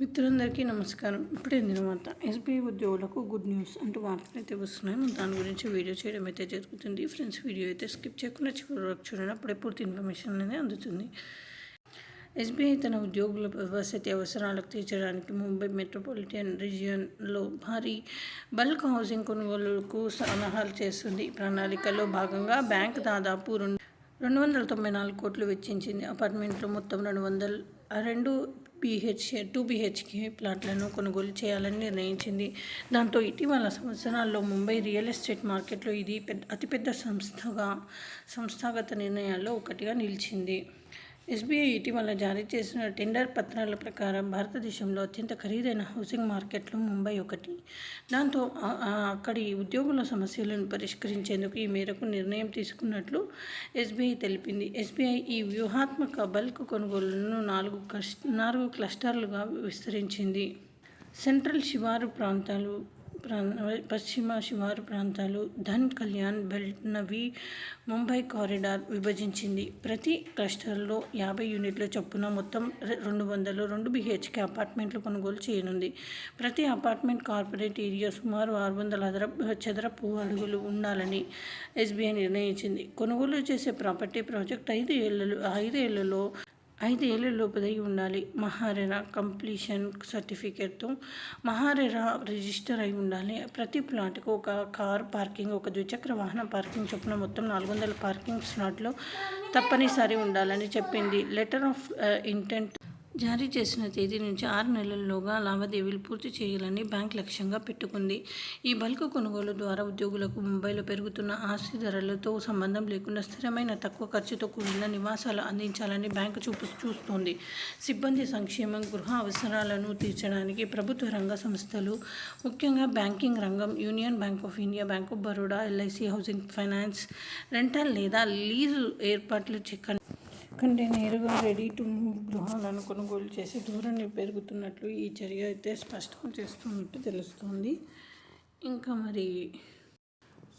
మిత్రులందరికీ నమస్కారం. ఇప్పుడే వార్త ఎస్బీఐ ఉద్యోగులకు గుడ్ న్యూస్ అంటూ వార్తలు అయితే వస్తున్నాయి. మనం దాని గురించి వీడియో చేయడం అయితే జరుగుతుంది. ఫ్రెండ్స్ వీడియో అయితే స్కిప్ చేయకుండా చివరి వరకు చూడండి. అప్పుడే పూర్తి ఇన్ఫర్మేషన్ అనేది అందుతుంది. ఎస్బీఐ తన ఉద్యోగుల వసతి అవసరాలకు తీర్చడానికి ముంబై మెట్రోపాలిటన్ రీజియన్లో భారీ బల్క్ హౌసింగ్ కొనుగోలుకు సలహాలు చేస్తుంది. ప్రణాళికలో భాగంగా బ్యాంక్ దాదాపు రెండు రెండు వందల తొంభై నాలుగు కోట్లు వెచ్చించింది. అపార్ట్మెంట్లో మొత్తం రెండు వందల రెండు బీహెచ్కే టూ బీహెచ్కే ప్లాట్లను కొనుగోలు చేయాలని నిర్ణయించింది. దాంతో ఇటీవల సంవత్సరాల్లో ముంబై రియల్ ఎస్టేట్ మార్కెట్లో ఇది పెద్ద అతిపెద్ద సంస్థగా సంస్థాగత నిర్ణయాల్లో ఒకటిగా నిలిచింది. ఎస్బీఐ ఇటీవల జారీ చేసిన టెండర్ పత్రాల ప్రకారం భారతదేశంలో అత్యంత ఖరీదైన హౌసింగ్ మార్కెట్లు ముంబై ఒకటి. దాంతో అక్కడి ఉద్యోగుల సమస్యలను పరిష్కరించేందుకు ఈ మేరకు నిర్ణయం తీసుకున్నట్లు ఎస్బీఐ తెలిపింది. ఎస్బీఐ ఈ వ్యూహాత్మక బల్క్ కొనుగోలును నాలుగు నాలుగు క్లస్టర్లుగా విస్తరించింది. సెంట్రల్ శివారు ప్రాంతాలు పశ్చిమ శివారు ప్రాంతాలు ధన్ కళ్యాణ్ బెల్ట్ నవీ ముంబై కారిడార్ విభజించింది. ప్రతి క్లస్టర్లో యాభై యూనిట్ల చొప్పున మొత్తం రెండు వందలు రెండు బిహెచ్కే అపార్ట్మెంట్లు కొనుగోలు చేయనుంది. ప్రతి అపార్ట్మెంట్ కార్పొరేట్ ఏరియా సుమారు ఆరు వందల చదరపు అడుగులు ఉండాలని ఎస్బీఐ నిర్ణయించింది. కొనుగోలు చేసే ప్రాపర్టీ ప్రాజెక్ట్ ఐదు ఏళ్ళలో ఐదు ఏళ్ళలో ఐదేళ్ళ లోపదై ఉండాలి. మహారెరా కంప్లీషన్ సర్టిఫికేట్తో మహారెరా రిజిస్టర్ అయి ఉండాలి. ప్రతి ప్లాట్కు ఒక కార్ పార్కింగ్ ఒక ద్విచక్ర వాహన పార్కింగ్ చొప్పున మొత్తం నాలుగు వందల పార్కింగ్ స్లాట్లో తప్పనిసరి ఉండాలని చెప్పింది. లెటర్ ఆఫ్ ఇంటెంట్ జారీ చేసిన తేదీ నుంచి ఆరు నెలల్లోగా లావాదేవీలు పూర్తి చేయాలని బ్యాంక్ లక్ష్యంగా పెట్టుకుంది. ఈ బల్క్ కొనుగోలు ద్వారా ఉద్యోగులకు ముంబైలో పెరుగుతున్న ఆస్తి ధరలతో సంబంధం లేకుండా స్థిరమైన తక్కువ ఖర్చుతో కూడిన నివాసాలు అందించాలని బ్యాంకు చూపు చూస్తోంది. సిబ్బంది సంక్షేమం గృహ అవసరాలను తీర్చడానికి ప్రభుత్వ రంగ సంస్థలు ముఖ్యంగా బ్యాంకింగ్ రంగం union bank of India bank of Baroda LIC housing finance rental లేదా లీజు ఏర్పాట్లు చెక్క కంటే నేరుగా రెడీ టు మూవ్ గృహాలను కొనుగోలు చేసే ధోరణి పెరుగుతున్నట్లు ఈ చర్య అయితే స్పష్టం చేస్తున్నట్టు తెలుస్తుంది. ఇంకా మరి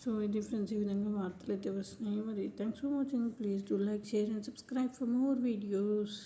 సో ఇది ఫ్రెండ్స్ ఈ విధంగా వార్తలు అయితే వస్తున్నాయి. మరి thanks for watching please do like share and subscribe for more videos